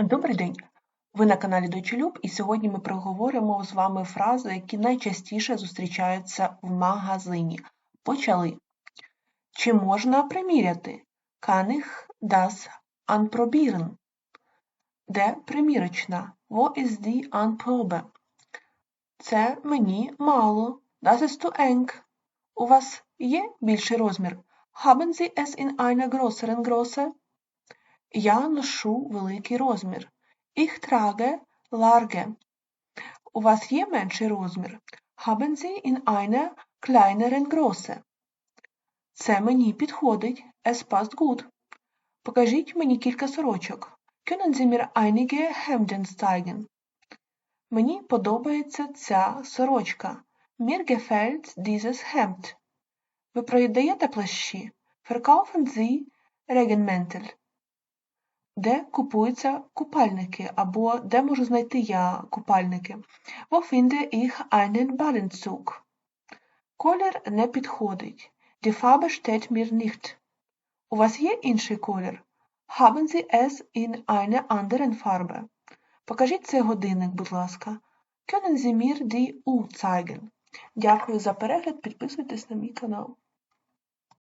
Добрий день! Ви на каналі Дочелюб, і сьогодні ми проговоримо з вами фрази, які найчастіше зустрічаються в магазині. Почали. Чи можна приміряти? Ich das anprobieren? Де примірочна? Wo ist die Anprobe? Це мені мало. Das ist zu eng. У вас є більший розмір? Haben Sie es in einer größeren Größe? Я ношу великий розмір. Ich trage large. У вас є менший розмір? Haben Sie in einer kleineren Größe? Це мені підходить. Es passt gut. Покажіть мені кілька сорочок. Können Sie mir einige Hemden zeigen? Мені подобається ця сорочка. Mir gefällt dieses Hemd. Ви продаєте плащі? Verkaufen Sie Regenmäntel? Де купуються купальники або де можу знайти я купальники? Wo finde ich einen Ballenzug? Колір не підходить. Die Farbe steht mir nicht. У вас є інший колір? Haben Sie es in einer anderen Farbe? Покажіть цей годинник, будь ласка. Können Sie mir die Uhr zeigen? Дякую за перегляд, підписуйтесь на мій канал.